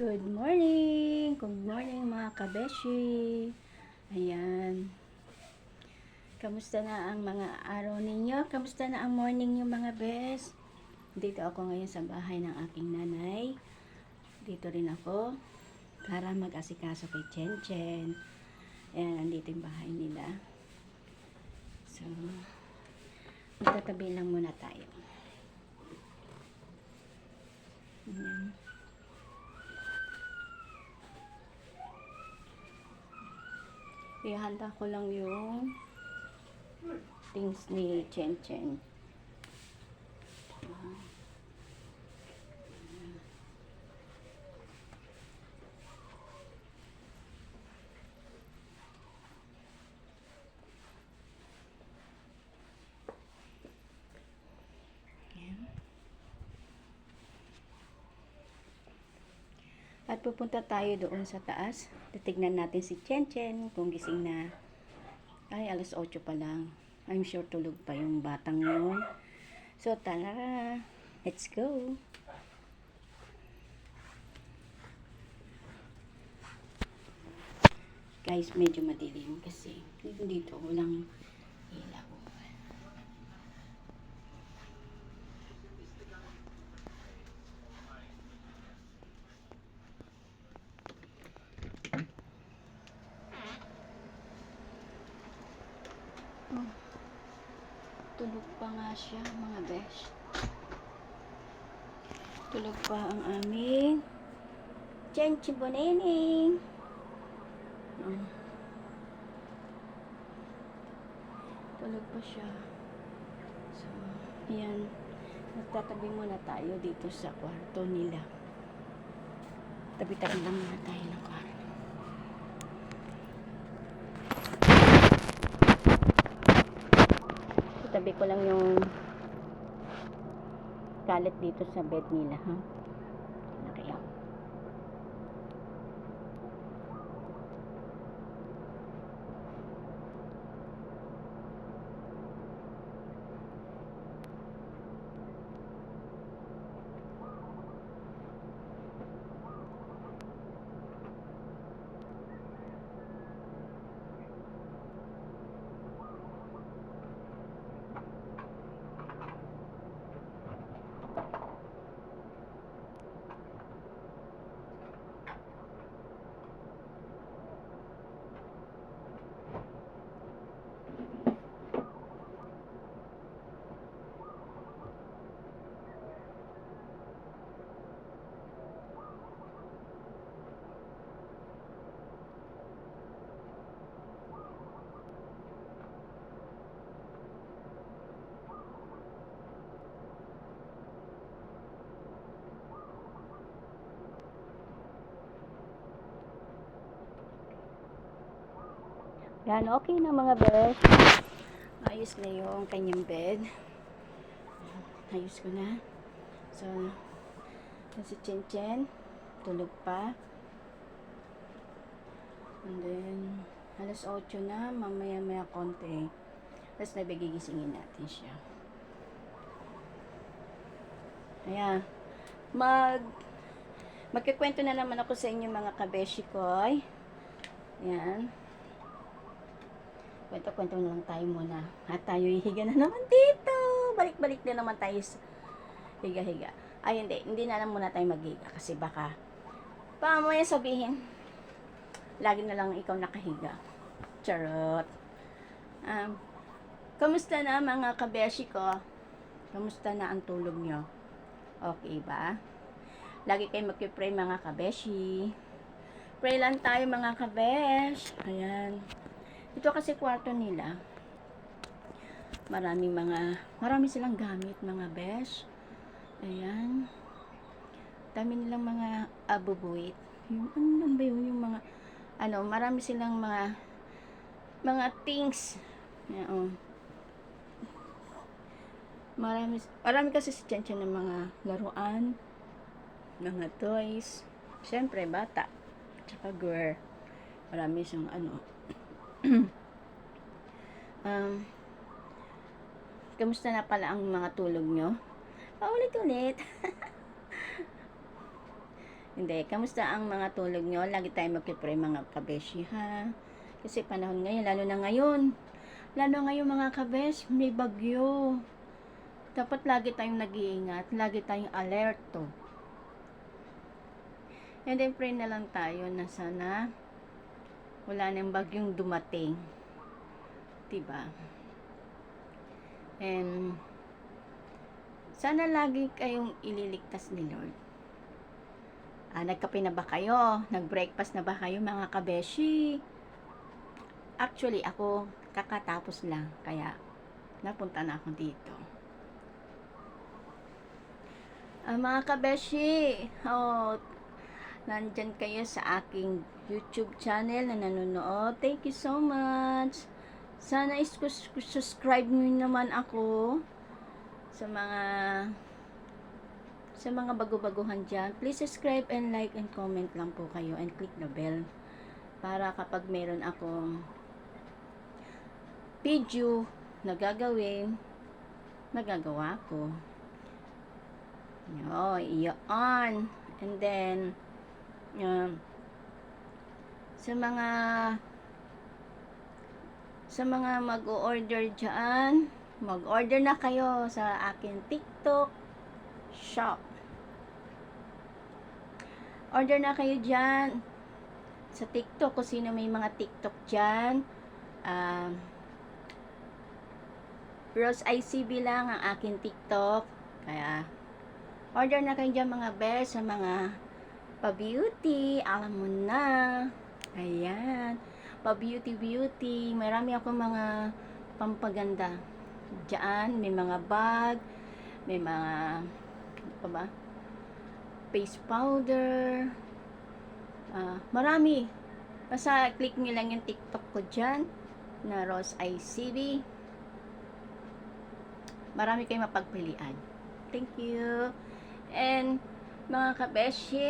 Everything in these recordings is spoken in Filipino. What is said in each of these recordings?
Good morning! Good morning mga kabeshi! Ayan. Kamusta na ang mga araw ninyo? Kamusta na ang morning nyo mga bes? Dito ako ngayon sa bahay ng aking nanay. Dito rin ako para mag-asikaso kay Chen Chen. Ayan, nandito yung bahay nila. So, magtatabi lang muna tayo. Ayan. Ihanda ko lang yung things ni Chen Chen. Ayan. At pupunta tayo doon sa taas. Titignan natin si Chen Chen kung gising na. Ay, alas 8 pa lang. I'm sure tulog pa yung batang yun. So, tara. Let's go. Guys, medyo madilim kasi dito walang ilaw. Tulog pa nga siya, mga besh. Tulog pa ang aming Chenchi Boneneng. Oh. Tulog pa siya. So, yan. Magtatabi muna tayo dito sa kwarto nila. Tabi-tabi lang muna tayo ng kwarto. Tabi ko lang yung kalat dito sa bed nila, ha? Na kaya. Yan, okay na mga bed. Ayos na yung kanyang bed. Ayos ko na. So, si Chen Chen. Tulog pa. And then, alas 8 na. Mamaya-maya konti. Tapos nabigigisingin natin siya. Ayan. Mag magkikwento na naman ako sa inyo mga kabeshi koy. Ayan. Kwento-kwento na lang tayo muna. At tayo hihiga na naman dito. Balik-balik na naman tayo sa higa-higa. Ay, hindi. Hindi na lang muna tayo maghiga. Kasi baka, pamaya sabihin, lagi na lang ikaw nakahiga. Charot. Um, kamusta na mga kabeshi ko? Kamusta na ang tulog nyo? Okay ba? Lagi kayo magpipray mga kabeshi. Pray lang tayo mga kabesh. Ayan. Ito kasi kwarto nila. Marami mga, marami silang gamit mga besh. Ayan. Dami nilang mga abubuit. Yung, ano ba yun? Yung mga, ano, marami silang mga, mga things. Ayan, oh. Marami, marami kasi si Chen ng mga laruan, mga toys. Siyempre, bata. Tsaka girl. Marami siyang ano, um, kamusta na pala ang mga tulog nyo? Paulit-ulit. Hindi, kamusta ang mga tulog nyo? Lagi tayo magkipray mga kabeshi, ha? Kasi panahon ngayon, lalo na ngayon. Lalo ngayon mga kabesh, may bagyo. Dapat lagi tayong nag-iingat, lagi tayong alerto. And then pray na lang tayo na sana wala nang bagyong dumating. Diba? And sana lagi kayong ililigtas ni Lord. Ah, nagkape na ba kayo? Nag-breakfast na ba kayo mga kabeshi? Actually, ako kakatapos lang. Kaya, napunta na ako dito. Ah, mga kabeshi, oh, nandyan kayo sa aking YouTube channel na nanonood. Thank you so much. Sana is subscribe nyo naman ako sa mga sa mga bago-baguhan dyan. Please subscribe and like and comment lang po kayo and click the bell para kapag meron akong video na gagawin, nagagawa ko. Yo, iyon. And then, um, sa mga sa mga mag-order dyan, mag-order na kayo sa akin TikTok shop. Order na kayo dyan sa TikTok kung sino may mga TikTok dyan. Um, Rose ICB lang ang akin TikTok. Kaya, order na kayo dyan mga best sa mga pa-beauty. Alam mo na. Ayan. Pa-beauty beauty. Marami ako mga pampaganda. Diyan, may mga bag, may mga, ano pa ba? Face powder. Ah, marami. Basta click nyo lang yung TikTok ko dyan na Rose ICB. Marami kayong mapagpilian. Thank you. And mga kabeshi,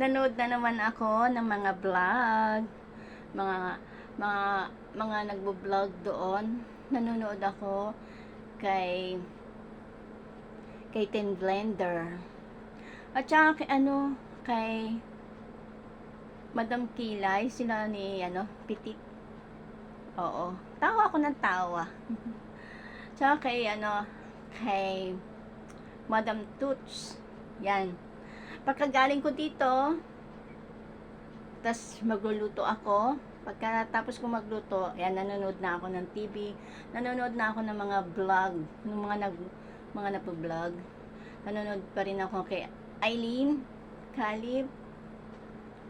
nanood na naman ako ng mga vlog, mga mga mga nagbo-vlog doon. Nanonood ako kay kay Tin Blender. At saka kay ano, kay Madam Kilay, sila ni ano, Pitit. Oo. Tawa ako ng tawa. Tsaka kay ano, kay Madam Toots. Yan. Pagkagaling ko dito, tas magluluto ako. Pagkatapos ko magluto, yan, nanonood na ako ng TV. Nanonood na ako ng mga vlog, ng mga nag, mga napo-vlog. Nanonood pa rin ako kay Eileen, Calib.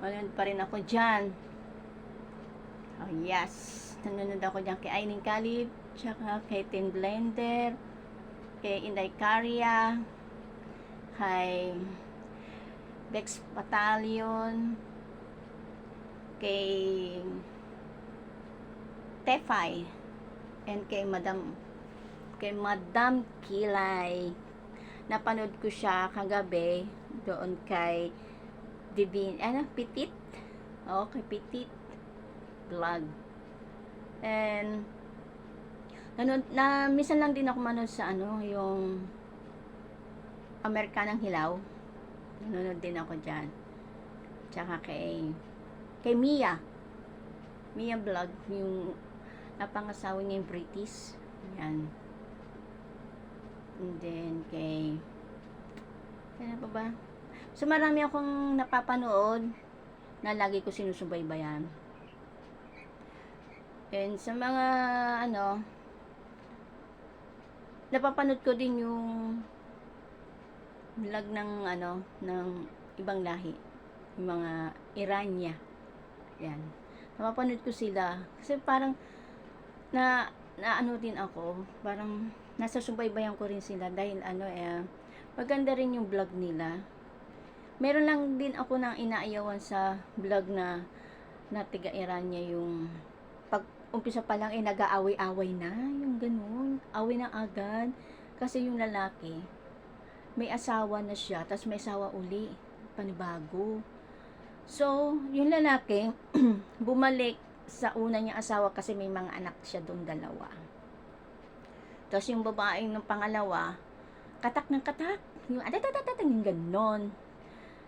Nanonood pa rin ako dyan. Oh, yes. Nanonood ako dyan kay Eileen Calib, tsaka kay Tin Blender, kay Inday Caria, kay Dex Battalion, kay Tefay, and kay Madam kay Madam Kilay. Napanood ko siya kagabi doon kay Divine, ano, Pitit? Oo, kay Pitit vlog. And nanood, na minsan lang din ako manood sa ano, yung Amerikanang Hilaw. Nanonood din ako diyan. Tsaka kay kay Mia. Mia vlog yung napangasawa niya yung British. Yan. And then kay ano pa ba? So marami akong napapanood na lagi ko sinusubaybayan. And sa mga ano napapanood ko din yung vlog ng ano ng ibang lahi. Yung mga Iranya. Yan. Napapanood ko sila. Kasi parang na na ano din ako. Parang nasa subaybayan ko rin sila dahil ano eh maganda rin yung vlog nila. Meron lang din ako nang inaayawan sa vlog na na tiga Iranya yung umpisa pa lang eh nag-aaway-away na yung ganun away na agad kasi yung lalaki may asawa na siya, tapos may asawa uli, panibago. So, yung lalaki, bumalik sa una niyang asawa kasi may mga anak siya doon dalawa. Tapos yung babaeng ng pangalawa, katak ng katak. Yung atatatatata, yung ganon.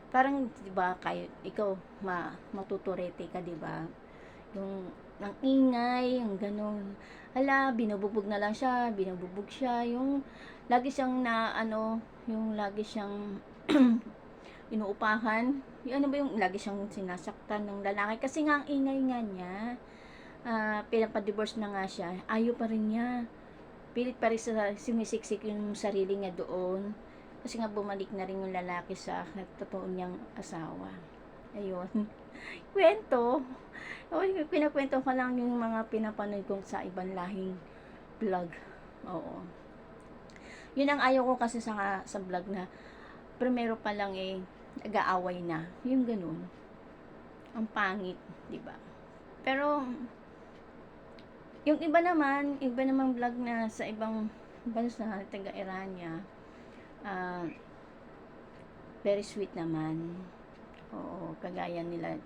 Parang, di ba, kayo, ikaw, ma, matuturete ka, di ba? Yung, ng ingay, yung ganon. Hala, binububog na lang siya, binububog siya, yung, lagi siyang na, ano, yung lagi siyang, inuupahan. Yung ano ba yung lagi siyang sinasaktan ng lalaki. Kasi nga, ang ingay nga niya. Ah, pinapadivorce na nga siya. Ayaw pa rin niya. Pilit pa rin sa sumisiksik yung sarili niya doon. Kasi nga bumalik na rin yung lalaki sa totoo niyang asawa. Ayun. Kwento. Okay, pinakwento ko lang yung mga pinapanood ko sa ibang lahing vlog. Oo. Yun ang ayaw ko kasi sa, sa vlog na primero pa lang eh, nag-aaway na. Yung ganun. Ang pangit, di ba? Pero, yung iba naman, iba namang vlog na sa ibang bansa, taga-Irania, ah, very sweet naman. Oo, kagaya nila,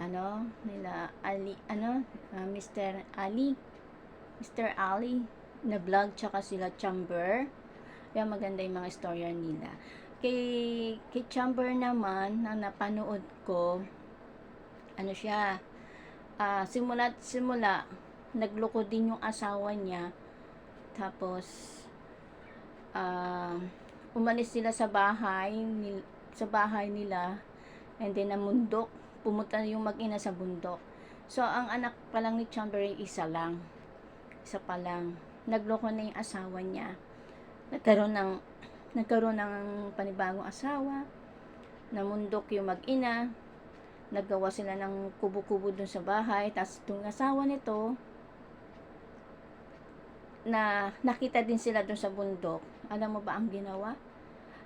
ano, nila Ali, ano, ah, Mr. Ali, Mr. Ali, na vlog, tsaka sila Chamber. Kaya maganda yung mga istorya nila. Kay, kay Chamber naman, na napanood ko, ano siya, ah simula't simula, nagloko din yung asawa niya. Tapos, ah umalis sila sa bahay, nil, sa bahay nila, and then namundok, pumunta yung mag-ina sa bundok. So, ang anak pa lang ni Chamber ay isa lang. Isa pa lang. Nagloko na yung asawa niya. Nagkaroon ng nagkaroon ng panibagong asawa. Namundok yung mag-ina. Naggawa sila ng kubo-kubo dun sa bahay. Tapos itong asawa nito, na nakita din sila dun sa bundok. Alam mo ba ang ginawa?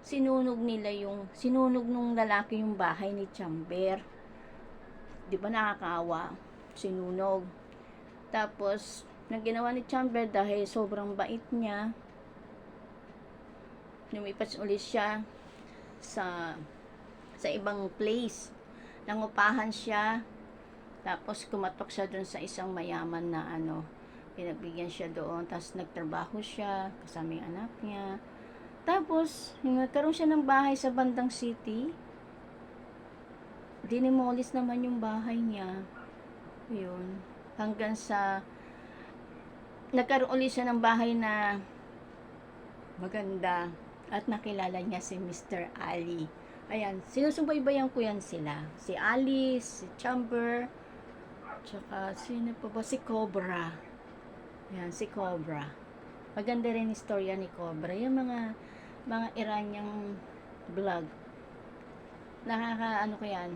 Sinunog nila yung, sinunog nung lalaki yung bahay ni Chamber. Di ba nakakaawa? Sinunog. Tapos, nang ginawa ni Chamber dahil sobrang bait niya, lumipat ulit siya sa sa ibang place. Nangupahan siya. Tapos kumatok siya dun sa isang mayaman na ano, pinagbigyan siya doon. Tapos nagtrabaho siya kasama yung anak niya. Tapos, nagkaroon siya ng bahay sa bandang city, dinimolis naman yung bahay niya. Yun. Hanggang sa nagkaroon ulit siya ng bahay na maganda at nakilala niya si Mr. Ali. Ayan, sinusubaybayan ko yan sila. Si Ali, si Chamber, tsaka sino pa ba? Si Cobra. Ayan, si Cobra. Maganda rin istorya ni Cobra. Yung mga mga Iranian vlog. Nakaka, ano ko yan.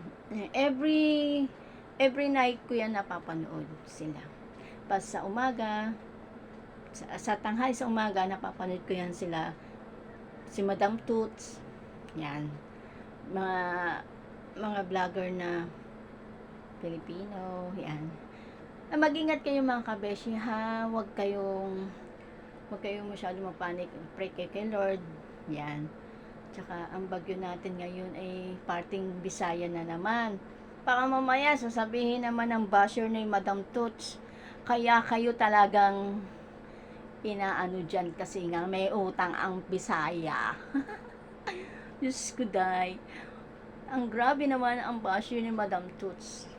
Every, every night ko yan napapanood sila. Pas sa umaga, sa, sa tanghali sa umaga, napapanood ko yan sila. Si Madam Toots. Yan. Mga, mga vlogger na Filipino. Yan. Ah, Mag-ingat kayo mga kabeshi ha. Huwag kayong huwag kayong masyado mapanik. Pray kayo kay Lord. Yan. Tsaka ang bagyo natin ngayon ay parting Bisaya na naman. Baka mamaya sasabihin naman ng basher ni Madam Toots. Kaya kayo talagang inaano dyan kasi nga may utang ang Bisaya. Diyos ko day. Ang grabe naman ang basher ni Madam Toots.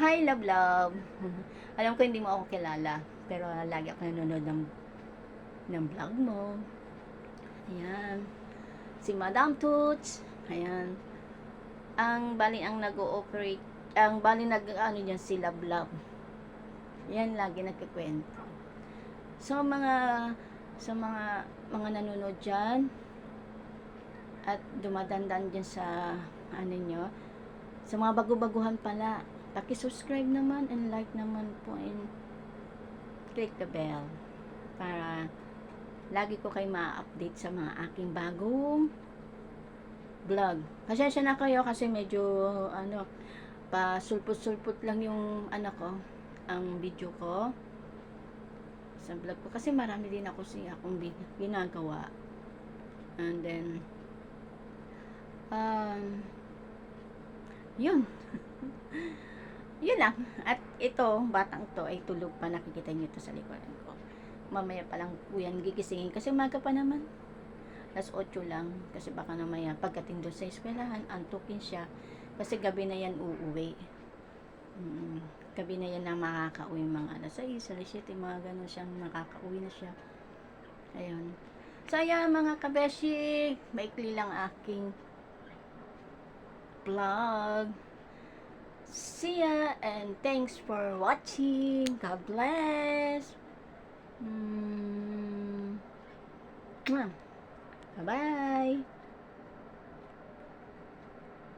Hi, love, love. Alam ko hindi mo ako kilala. Pero lagi ako nanonood ng, ng vlog mo. Ayan. Si Madam Toots. Ayan. Ang bali ang nag-ooperate, ang bali nag ano niyan si Love Love. Yan lagi nagkikwento. So mga sa mga mga nanonood diyan at dumadandan diyan sa ano nyo sa mga bago-baguhan pala paki-subscribe naman and like naman po and click the bell para lagi ko kayo ma-update sa mga aking bagong vlog. Pasensya na kayo kasi medyo ano pa sulpot-sulpot lang yung anak ko ang video ko sa vlog ko. Kasi marami din ako siya akong ginagawa. And then um yun. Yun lang. At ito batang to ay tulog pa. Nakikita niyo to sa likuran mamaya pa lang po yan gigisingin kasi umaga pa naman Alas 8 lang. Kasi baka namaya pagdating doon sa eskwelahan, antukin siya. Kasi gabi na yan uuwi. Mm, gabi na yan na makakauwi mga alas 6, alas 7, mga ganun siyang nakakauwi na siya. Ayun. So, ayan mga kabeshi, maikli lang aking vlog. See ya and thanks for watching. God bless. Mm. Bye-bye.